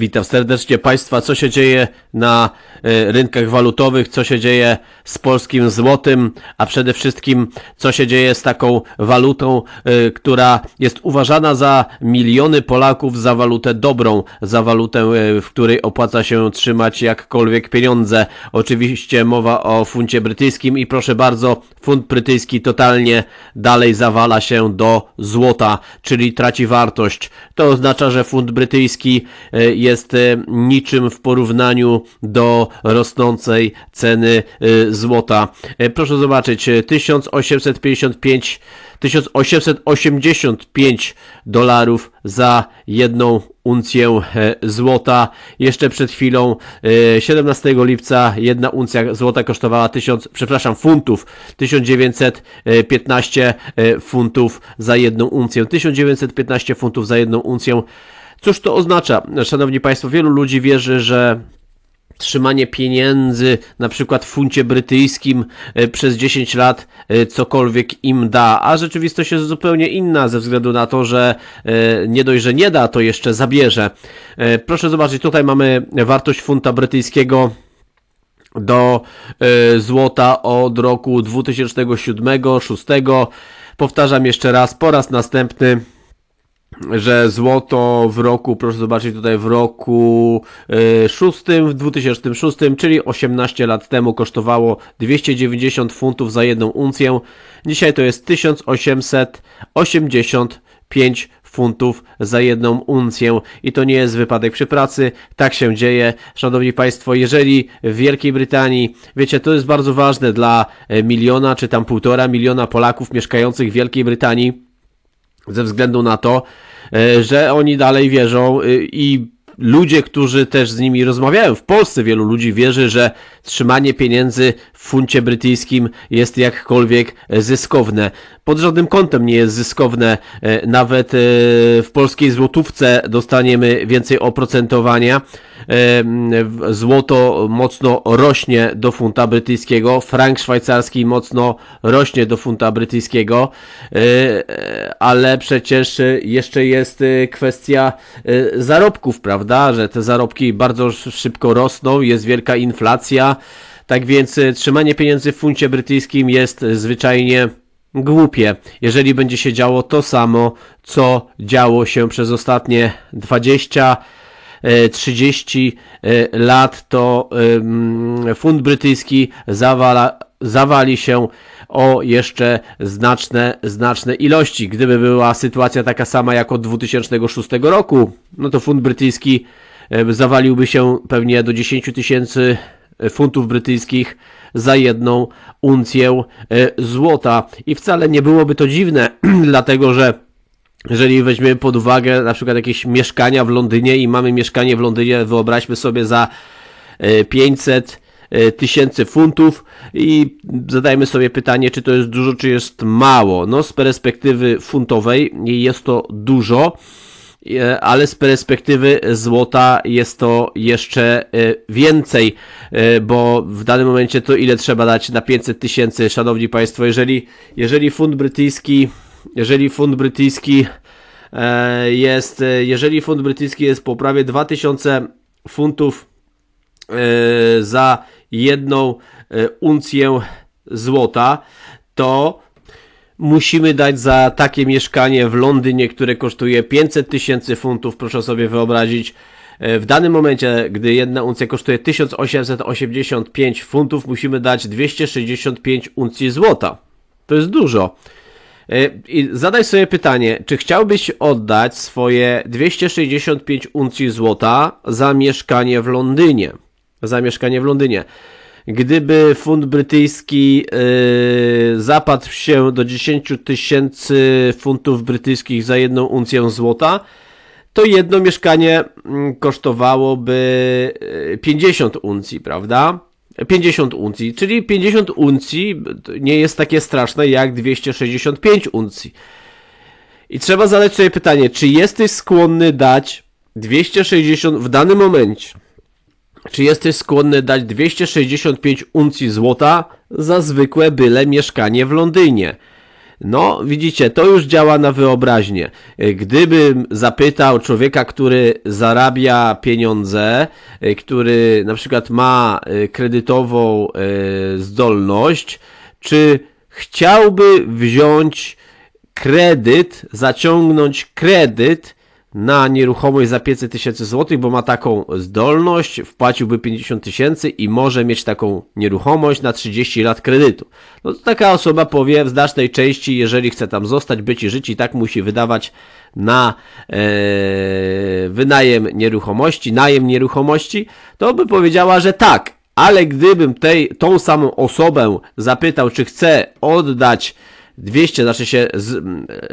Witam serdecznie Państwa. Co się dzieje na e, rynkach walutowych, co się dzieje z polskim złotym, a przede wszystkim co się dzieje z taką walutą, e, która jest uważana za miliony Polaków za walutę dobrą, za walutę, e, w której opłaca się trzymać jakkolwiek pieniądze. Oczywiście mowa o funcie brytyjskim i proszę bardzo, funt brytyjski totalnie dalej zawala się do złota, czyli traci wartość. To oznacza, że funt brytyjski e, jest e, niczym w porównaniu do rosnącej ceny e, złota. E, Proszę zobaczyć, e, 1855 1885 dolarów za jedną uncję złota. Jeszcze przed chwilą, e, 17 lipca, jedna uncja złota kosztowała 1000, przepraszam, funtów, 1915 e, funtów za jedną uncję. 1915 funtów za jedną uncję. Cóż to oznacza? Szanowni Państwo, wielu ludzi wierzy, że trzymanie pieniędzy, na przykład w funcie brytyjskim e, przez 10 lat e, cokolwiek im da, a rzeczywistość jest zupełnie inna ze względu na to, że e, nie dość, że nie da, to jeszcze zabierze. Proszę zobaczyć, tutaj mamy wartość funta brytyjskiego do złota od roku 2007-2006. Powtarzam jeszcze raz, po raz następny że złoto w roku, proszę zobaczyć tutaj w roku y, szóstym, w 2006, czyli 18 lat temu kosztowało 290 funtów za jedną uncję. Dzisiaj to jest 1885 funtów za jedną uncję i to nie jest wypadek przy pracy, tak się dzieje. Szanowni Państwo, jeżeli w Wielkiej Brytanii, wiecie, to jest bardzo ważne dla e, miliona czy tam półtora miliona Polaków mieszkających w Wielkiej Brytanii, ze względu na to, e, że oni dalej wierzą y, i ludzie, którzy też z nimi rozmawiają, w Polsce wielu ludzi wierzy, że trzymanie pieniędzy w funcie brytyjskim jest jakkolwiek e, zyskowne. Pod żadnym kątem nie jest zyskowne. E, Nawet e, w polskiej złotówce dostaniemy więcej oprocentowania. E, Złoto mocno rośnie do funta brytyjskiego, frank szwajcarski mocno rośnie do funta brytyjskiego, ale przecież jeszcze jest kwestia zarobków, prawda? Że te zarobki bardzo sz- szybko rosną, jest wielka inflacja. Tak więc trzymanie pieniędzy w funcie brytyjskim jest zwyczajnie głupie, jeżeli będzie się działo to samo, co działo się przez ostatnie 20 e, 30 e, lat, to ym, funt brytyjski zawala, zawali się o jeszcze znaczne, znaczne ilości. Gdyby była sytuacja taka sama jak od 2006 roku, no to funt brytyjski e, zawaliłby się pewnie do 10 tysięcy funtów brytyjskich za jedną uncję e, złota. I wcale nie byłoby to dziwne, dlatego że jeżeli weźmiemy pod uwagę na przykład jakieś mieszkania w Londynie i mamy mieszkanie w Londynie, wyobraźmy sobie za e, 500 e, tysięcy funtów i zadajmy sobie pytanie, czy to jest dużo, czy jest mało. No z perspektywy funtowej jest to dużo, e, ale z perspektywy złota jest to jeszcze e, więcej, e, bo w danym momencie to ile trzeba dać na 500 tysięcy, szanowni państwo, jeżeli, jeżeli funt brytyjski jeżeli fund brytyjski e, jest, e, jeżeli fund brytyjski jest po prawie 2000 funtów e, za jedną e, uncję złota, to musimy dać za takie mieszkanie w Londynie, które kosztuje 500 tysięcy funtów, proszę sobie wyobrazić. E, W danym momencie, gdy jedna uncja kosztuje 1885 funtów, musimy dać 265 uncji złota. To jest dużo. E, I zadaj sobie pytanie, czy chciałbyś oddać swoje 265 uncji złota za mieszkanie w Londynie? Za mieszkanie w Londynie. Gdyby funt brytyjski yy, zapadł się do 10 tysięcy funtów brytyjskich za jedną uncję złota, to jedno mieszkanie mm, kosztowałoby yy, 50 uncji, prawda? 50 uncji, czyli 50 uncji nie jest takie straszne jak 265 uncji. I trzeba zadać sobie pytanie, czy jesteś skłonny dać 260 w danym momencie? Czy jesteś skłonny dać 265 uncji złota za zwykłe byle mieszkanie w Londynie? No, widzicie, to już działa na wyobraźnię. Gdybym zapytał człowieka, który zarabia pieniądze, e, który na przykład ma e, kredytową e, zdolność, czy chciałby wziąć kredyt, zaciągnąć kredyt na nieruchomość za 500 tysięcy złotych, bo ma taką zdolność, wpłaciłby 50 tysięcy i może mieć taką nieruchomość na 30 lat kredytu. No to taka osoba powie w znacznej części, jeżeli chce tam zostać, być i żyć i tak musi wydawać na e, wynajem nieruchomości, najem nieruchomości, to by powiedziała, że tak, ale gdybym tej, tą samą osobę zapytał, czy chce oddać 200, znaczy się z,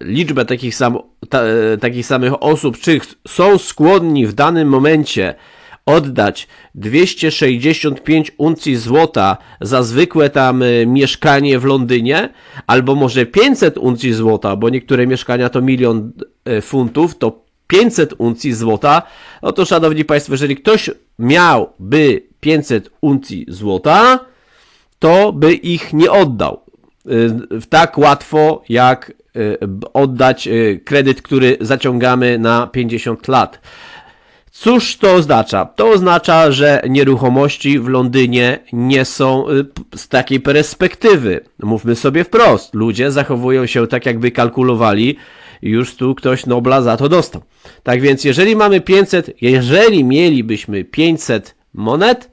liczbę takich, sam, ta, e, takich samych osób, czy są skłonni w danym momencie oddać 265 uncji złota za zwykłe tam e, mieszkanie w Londynie, albo może 500 uncji złota, bo niektóre mieszkania to milion e, funtów, to 500 uncji złota, no to szanowni państwo, jeżeli ktoś miałby 500 uncji złota, to by ich nie oddał tak łatwo jak y, oddać y, kredyt, który zaciągamy na 50 lat. Cóż to oznacza? To oznacza, że nieruchomości w Londynie nie są y, z takiej perspektywy. Mówmy sobie wprost, ludzie zachowują się tak, jakby kalkulowali, już tu ktoś Nobla za to dostał. Tak więc, jeżeli mamy 500, jeżeli mielibyśmy 500 monet,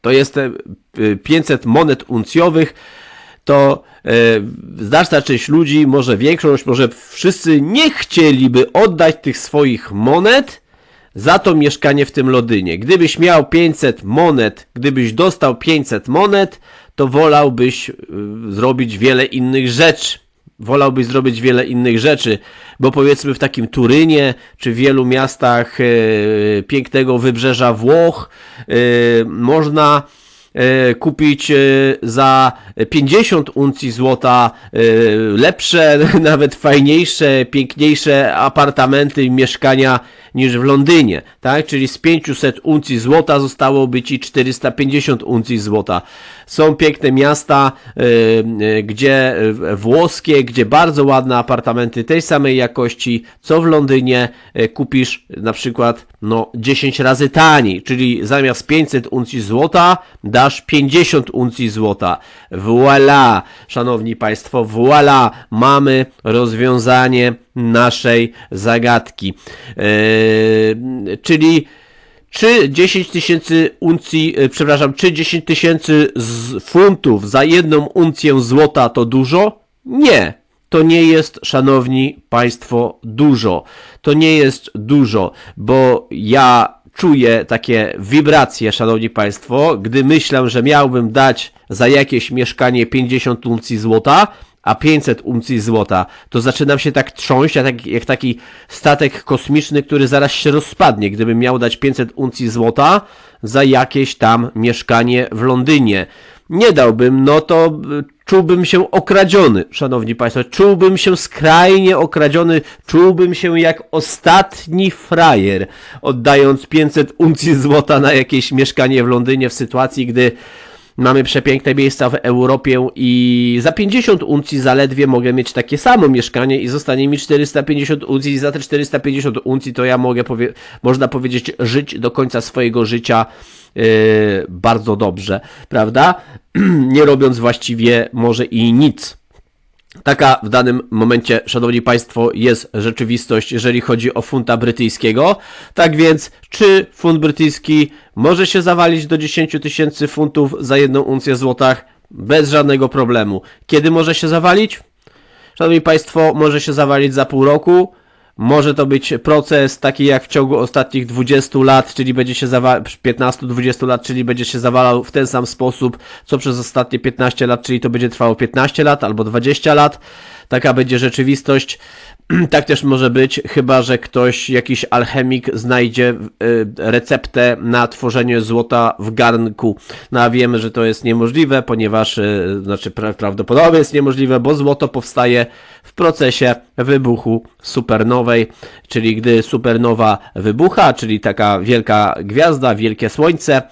to jest e, y, 500 monet uncjowych, to e, znaczna część ludzi, może większość, może wszyscy nie chcieliby oddać tych swoich monet za to mieszkanie w tym Londynie. Gdybyś miał 500 monet, gdybyś dostał 500 monet, to wolałbyś y, zrobić wiele innych rzeczy. Wolałbyś zrobić wiele innych rzeczy, bo powiedzmy w takim Turynie, czy w wielu miastach e, pięknego wybrzeża Włoch e, można e, kupić e, za 50 uncji złota e, lepsze, nawet fajniejsze, piękniejsze apartamenty i mieszkania niż w Londynie, tak? Czyli z 500 uncji złota zostałoby ci 450 uncji złota. Są piękne miasta, e, e, gdzie e, włoskie, gdzie bardzo ładne apartamenty tej samej jakości, co w Londynie kupisz na przykład no 10 razy taniej, czyli zamiast 500 uncji złota dasz 50 uncji złota. Voila, szanowni państwo, voila, mamy rozwiązanie naszej zagadki. Czyli czy 10 tysięcy uncji, e, przepraszam, czy 10 tysięcy funtów za jedną uncję złota to dużo? Nie. To nie jest, szanowni państwo, dużo. To nie jest dużo, bo ja czuję takie wibracje, szanowni państwo, gdy myślę, że miałbym dać za jakieś mieszkanie 50 uncji złota, a 500 uncji złota, to zaczynam się tak trząść, jak, jak taki statek kosmiczny, który zaraz się rozpadnie, gdybym miał dać 500 uncji złota za jakieś tam mieszkanie w Londynie. Nie dałbym, no to y, czułbym się okradziony, szanowni państwo, czułbym się skrajnie okradziony, czułbym się jak ostatni frajer, oddając 500 uncji złota na jakieś mieszkanie w Londynie w sytuacji, gdy Mamy przepiękne miejsca w Europie i za 50 uncji zaledwie mogę mieć takie samo mieszkanie i zostanie mi 450 uncji i za te 450 uncji to ja mogę, powie- można powiedzieć, żyć do końca swojego życia yy, bardzo dobrze, prawda? Nie robiąc właściwie może i nic. Taka w danym momencie, szanowni państwo, jest rzeczywistość, jeżeli chodzi o funta brytyjskiego. Tak więc, czy funt brytyjski może się zawalić do 10 tysięcy funtów za jedną uncję złotach? Bez żadnego problemu. Kiedy może się zawalić? Szanowni Państwo, może się zawalić za pół roku. Może to być proces taki jak w ciągu ostatnich 20 lat, czyli będzie się zawalał, 15-20 lat, czyli będzie się zawalał w ten sam sposób, co przez ostatnie 15 lat, czyli to będzie trwało 15 lat albo 20 lat. Taka będzie rzeczywistość. Tak też może być, chyba że ktoś, jakiś alchemik znajdzie y, receptę na tworzenie złota w garnku. No a wiemy, że to jest niemożliwe, ponieważ, y, znaczy pra, prawdopodobnie jest niemożliwe, bo złoto powstaje w procesie wybuchu supernowej, czyli gdy supernowa wybucha, czyli taka wielka gwiazda, wielkie słońce,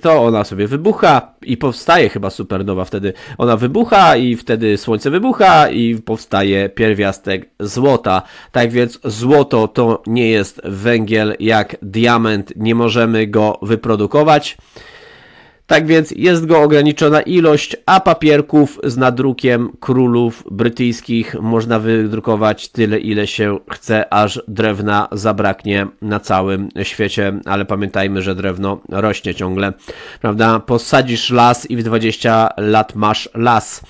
to ona sobie wybucha i powstaje chyba supernowa wtedy. Ona wybucha i wtedy słońce wybucha i powstaje pierwiastek złota. Tak więc złoto to nie jest węgiel jak diament, nie możemy go wyprodukować. Tak więc jest go ograniczona ilość, a papierków z nadrukiem królów brytyjskich można wydrukować tyle, ile się chce, aż drewna zabraknie na całym świecie. Ale pamiętajmy, że drewno rośnie ciągle, prawda? Posadzisz las i w 20 lat masz las.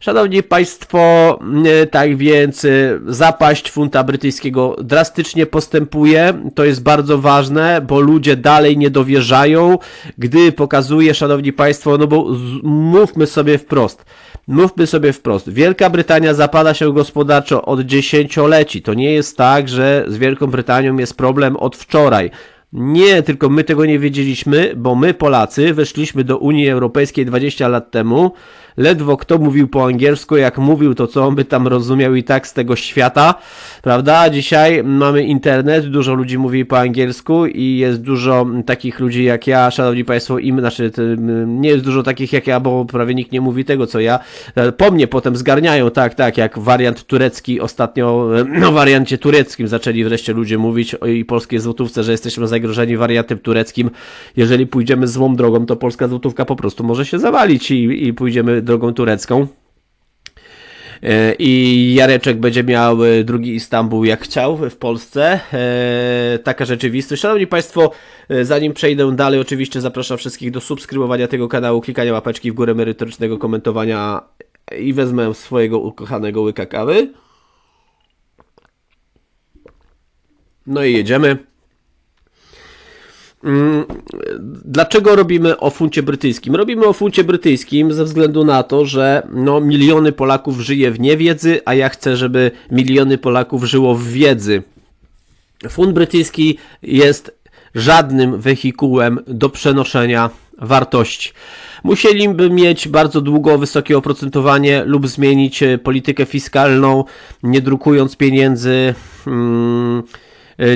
Szanowni Państwo, y, tak więc y, zapaść funta brytyjskiego drastycznie postępuje. To jest bardzo ważne, bo ludzie dalej nie dowierzają, gdy pokazuje, Szanowni Państwo, no bo mówmy sobie wprost. Mówmy sobie wprost. Wielka Brytania zapada się gospodarczo od dziesięcioleci. To nie jest tak, że z Wielką Brytanią jest problem od wczoraj. Nie, tylko my tego nie wiedzieliśmy, bo my Polacy weszliśmy do Unii Europejskiej 20 lat temu. Ledwo kto mówił po angielsku, jak mówił, to co on by tam rozumiał i tak z tego świata, prawda? Dzisiaj mamy internet, dużo ludzi mówi po angielsku i jest dużo takich ludzi jak ja, szanowni państwo, im, znaczy nie jest dużo takich jak ja, bo prawie nikt nie mówi tego co ja. E, Po mnie potem zgarniają, tak, tak, jak wariant turecki ostatnio, e, no wariancie tureckim zaczęli wreszcie ludzie mówić i polskiej złotówce, że jesteśmy zagrożeni wariantem tureckim. Jeżeli pójdziemy złą drogą, to polska złotówka po prostu może się zawalić i, i pójdziemy drogą turecką. E, I Jareczek będzie miał e, drugi Istanbul jak chciał w Polsce. E, taka rzeczywistość. Szanowni Państwo, zanim przejdę dalej, oczywiście zapraszam wszystkich do subskrybowania tego kanału, klikania łapeczki w górę, merytorycznego komentowania i wezmę swojego ukochanego łyka kawy. No i jedziemy. Mm, Dlaczego robimy o funcie brytyjskim? Robimy o funcie brytyjskim ze względu na to, że no, miliony Polaków żyje w niewiedzy, a ja chcę, żeby miliony Polaków żyło w wiedzy. Funt brytyjski jest żadnym wehikułem do przenoszenia wartości. Musieliby mieć bardzo długo wysokie oprocentowanie lub zmienić e, politykę fiskalną, nie drukując pieniędzy. Mm, e,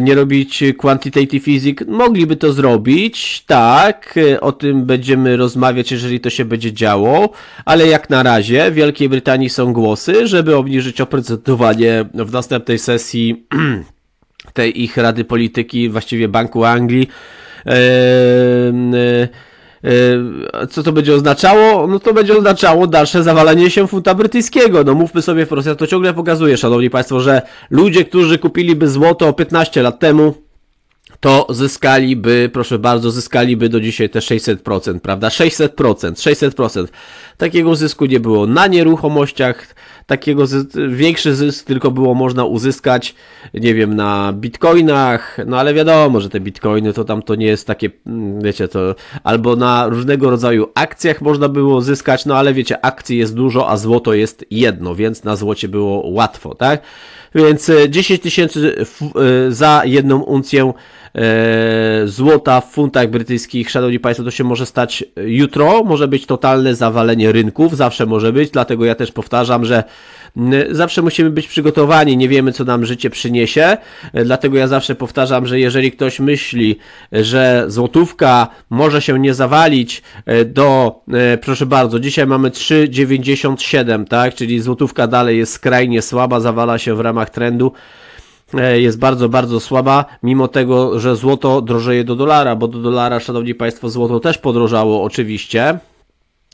nie robić quantitative easing, mogliby to zrobić, tak, e, o tym będziemy rozmawiać, jeżeli to się będzie działo, ale jak na razie w Wielkiej Brytanii są głosy, żeby obniżyć oprocentowanie w następnej sesji tej ich Rady Polityki, właściwie Banku Anglii. Eee, e, co to będzie oznaczało? No to będzie oznaczało dalsze zawalenie się funta brytyjskiego. No mówmy sobie wprost, ja to ciągle pokazuję, szanowni państwo, że ludzie, którzy kupiliby złoto 15 lat temu, to zyskaliby, proszę bardzo, zyskaliby do dzisiaj te 600%, prawda? 600%, 600%. Takiego zysku nie było na nieruchomościach, takiego większy zysk tylko było można uzyskać, nie wiem, na bitcoinach, no ale wiadomo, że te bitcoiny to tam to nie jest takie, mm, wiecie, to albo na różnego rodzaju akcjach można było zyskać, no ale wiecie, akcji jest dużo, a złoto jest jedno, więc na złocie było łatwo, tak? Więc e, 10 tysięcy f- e, za jedną uncję e, złota w funtach brytyjskich, szanowni państwo, to się może stać jutro, może być totalne zawalenie rynków, zawsze może być, dlatego ja też powtarzam, że zawsze musimy być przygotowani, nie wiemy co nam życie przyniesie, e, dlatego ja zawsze powtarzam, że jeżeli ktoś myśli, że złotówka może się nie zawalić e, do, e, proszę bardzo, dzisiaj mamy 3,97, tak, czyli złotówka dalej jest skrajnie słaba, zawala się w ramach trendu, e, jest bardzo, bardzo słaba, mimo tego, że złoto drożeje do dolara, bo do dolara, szanowni państwo, złoto też podrożało oczywiście.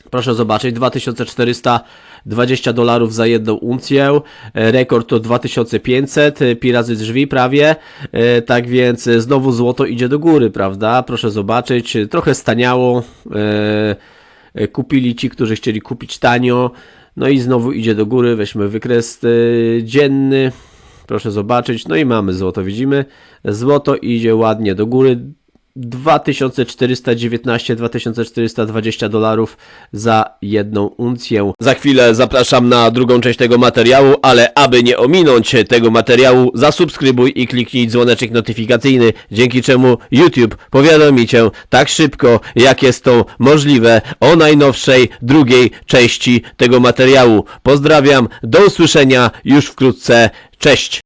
Proszę zobaczyć, 2420 dolarów za jedną uncję, e, rekord to 2500, e, pi razy drzwi prawie, e, tak więc e, znowu złoto idzie do góry, prawda? Proszę zobaczyć, e, trochę staniało, e, e, kupili ci, którzy chcieli kupić tanio, no i znowu idzie do góry, weźmy wykres e, dzienny, proszę zobaczyć, no i mamy złoto, widzimy, złoto idzie ładnie do góry, 2419-2420 dolarów za jedną uncję. Za chwilę zapraszam na drugą część tego materiału, ale aby nie ominąć tego materiału, zasubskrybuj i kliknij dzwoneczek notyfikacyjny, dzięki czemu YouTube powiadomi Cię tak szybko, jak jest to możliwe o najnowszej drugiej części tego materiału. Pozdrawiam, do usłyszenia już wkrótce, cześć!